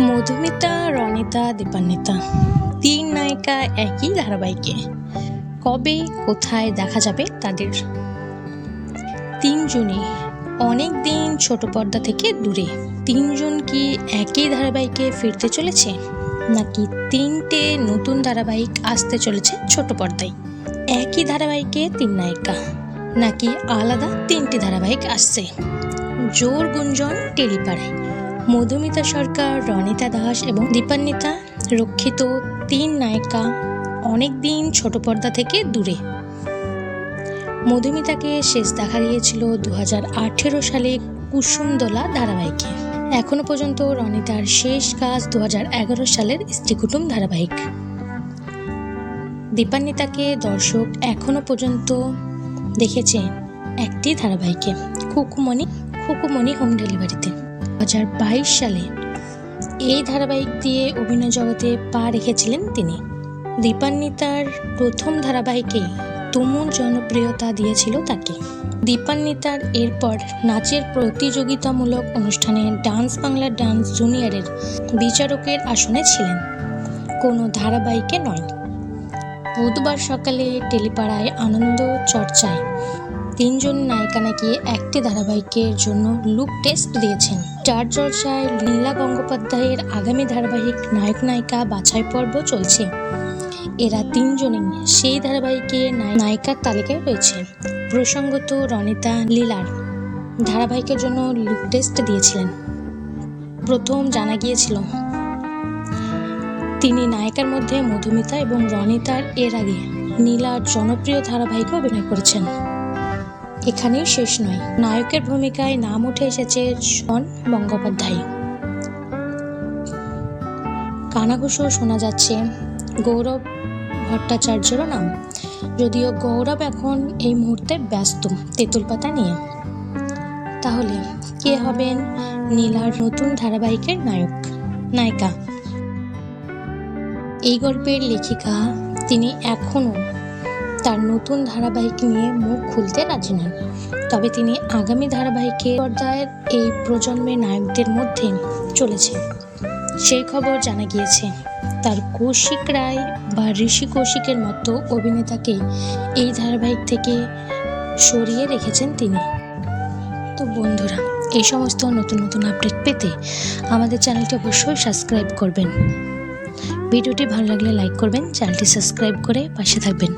মধুমিতা, রনিতা, দীপান্বিতা। তিন নায়িকা একই ধারাবাহিকে। কবে, কোথায় দেখা যাবে তাদের? তিনজনই অনেক দিন ছোট পর্দা থেকে দূরে। তিনজন কি একই ধারাবাহিকে ফিরতে চলেছে? নাকি তিনটে নতুন ধারাবাহিক আসতে চলেছে ছোট পর্দায়? একই ধারাবাহিকে তিন নায়িকা, নাকি আলাদা তিনটি ধারাবাহিক আসছে? জোর গুঞ্জন টেলিপাড়ায়। মধুমিতা সরকার, রনিতা দাস এবং দীপান্বিতা রক্ষিত তিন নায়িকা অনেক দিন ছোট পর্দা থেকে দূরে। মধুমিতাকে শেষ দেখা গিয়েছিল দু আঠেরো সালে কুসুমদোলা ধারাবাহিকে। এখনও পর্যন্ত রনিতার শেষ কাজ দু এগারো সালের স্ত্রী কুটুম ধারাবাহিক। দীপান্বিতাকে দর্শক এখনও পর্যন্ত দেখেছে একটি ধারাবাহিকে, খুকুমণি খুকুমণি হোম ডেলিভারিতে। সালে এই ধারাবাহিক দিয়ে অভিনয় জগতে পা রেখেছিলেন তিনি। দীপান্বিতার প্রথম ধারাবাহিকে তুমুল জনপ্রিয়তা দিয়েছিল তাকে। দীপান্বিতার এরপর নাচের প্রতিযোগিতামূলক অনুষ্ঠানে ডান্স বাংলা ডান্স জুনিয়রের বিচারকের আসনে ছিলেন। কোনো ধারাবাহিকে নয়। বুধবার সকালে টেলিপাড়ায় আনন্দ চর্চায় তিনজন নায়িকা নাকি একটি ধারাবাহিকের জন্য লুক টেস্ট দিয়েছেন। স্টার চর্চায় লীলা গঙ্গোপাধ্যায়ের আগামী ধারাবাহিক নায়ক নায়িকা বাছাই পর্ব চলছে। এরা তিনজনই সেই ধারাবাহিকে নায়িকার তালিকায় রয়েছে। প্রসঙ্গত রনিতা লীলার ধারাবাহিকের জন্য লুক টেস্ট দিয়েছিলেন। প্রথম জানা গিয়েছিল, তিনি নায়িকার মধ্যে মধুমিতা এবং রনিতার এর আগে নীলার জনপ্রিয় ধারাবাহিকে অভিনয় করেছেন। এখানেই শেষ নয়। নায়কের ভূমিকায় নাম উঠে এসেছে শন বন্দ্যোপাধ্যায়। কানাঘুষো শোনা যাচ্ছে গৌরব ভট্টাচার্যেরও নাম। যদিও গৌরব এখন এই মুহূর্তে ব্যস্ত তেঁতুল পাতা নিয়ে। তাহলে কে হবেন নীলার নতুন ধারাবাহিকের নায়ক, নায়িকা? এই গল্পের লেখিকা তিনি এখনও তার নতুন ধারাবাহিক নিয়ে মুখ খুলতে রাজি নন। তবে তিনি আগামী ধারাবাহিকে পর্দায় এই প্রজন্মের নায়কদের মধ্যে চলেছে সেই খবর জানা গিয়েছে, তার কৌশিক রায় বা ঋষি কৌশিকের মতো অভিনেতাকে এই ধারাবাহিক থেকে সরিয়ে রেখেছেন তিনি। তো বন্ধুরা, এই সমস্ত নতুন নতুন আপডেট পেতে আমাদের চ্যানেলটি অবশ্যই সাবস্ক্রাইব করবেন। ভিডিওটি ভালো লাগলে লাইক করবেন, চ্যানেলটি সাবস্ক্রাইব করে পাশে থাকবেন।